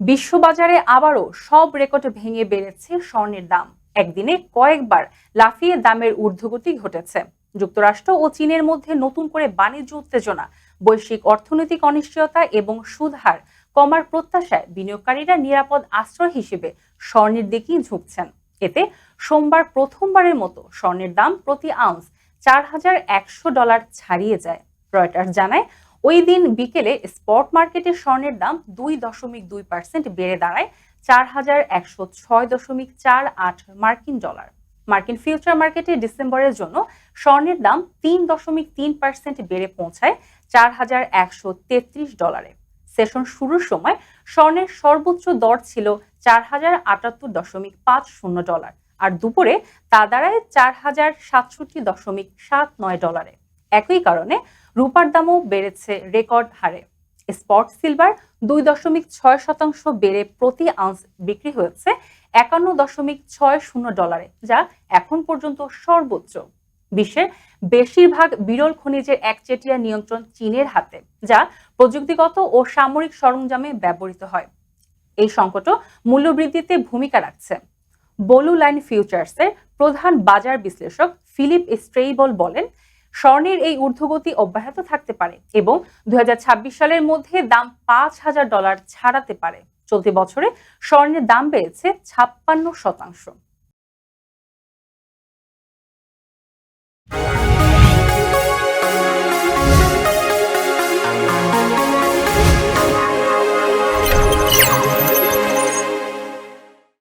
বিশ্ববাজারে আবারও সব রেকর্ড ভেঙে বেড়েছে স্বর্ণের দাম। একদিনে কয়েকবার লাফিয়ে দামের ঊর্ধ্বগতি ঘটেছে। যুক্তরাষ্ট্র ও চীনের মধ্যে নতুন করে বাণিজ্য উত্তেজনা, বৈশ্বিক অর্থনৈতিক অনিশ্চয়তা এবং সুদহার কমার প্রত্যাশায় বিনিয়োগকারীরা নিরাপদ আশ্রয় হিসেবে স্বর্ণের দিকেই ঝুঁকছেন। এতে সোমবার প্রথমবারের মতো স্বর্ণের দাম প্রতি আউন্স চার হাজার একশো ডলার ছাড়িয়ে যায়। রয়টার্স জানায় ওই দিন বিকেলে স্পট মার্কেটে স্বর্ণের দাম দুই দশমিক দুই পার্সেন্ট বেড়ে দাঁড়ায় চার হাজার একশো ছয় দশমিক চার আট মার্কিন ডলার। মার্কিন ফিউচার মার্কেটে ডিসেম্বরের জন্য স্বর্ণের দাম তিন দশমিক তিন পার্সেন্ট বেড়ে পৌঁছায় চার হাজার একশো তেত্রিশ ডলারে। সেশন শুরুর সময় স্বর্ণের সর্বোচ্চ দর ছিল চার হাজার আটাত্তর দশমিক পাঁচ শূন্য ডলার, আর দুপুরে তা দাঁড়ায় চার হাজার সাতষট্টি দশমিক সাত নয় ডলারে। একই কারণে রূপার দামও বেড়েছে রেকর্ড হারে। স্পট সিলভার দুই দশমিক ছয় শতাংশ বেড়ে প্রতি আউন্স বিক্রি হয়েছে একান্ন দশমিক ছয় শূন্য ডলারে, যা এখন পর্যন্ত সর্বোচ্চ। বিশ্বের বেশিরভাগ বিরল খনিজের একচেটিয়া নিয়ন্ত্রণ চীনের হাতে, যা প্রযুক্তিগত ও সামরিক সরঞ্জামে ব্যবহৃত হয়। এই সংকটও মূল্যবৃদ্ধিতে ভূমিকা রাখছে। বলু লাইন ফিউচার্সের প্রধান বাজার বিশ্লেষক ফিলিপ স্ট্রেইবল বলেন স্বর্ণের এই ঊর্ধ্বগতি অব্যাহত থাকতে পারে এবং দুই হাজার ছাব্বিশ সালের মধ্যে দাম পাঁচ হাজার ডলার ছাড়াতে পারে। চলতি বছরে স্বর্ণের দাম বেড়েছে ছাপ্পান্ন শতাংশ।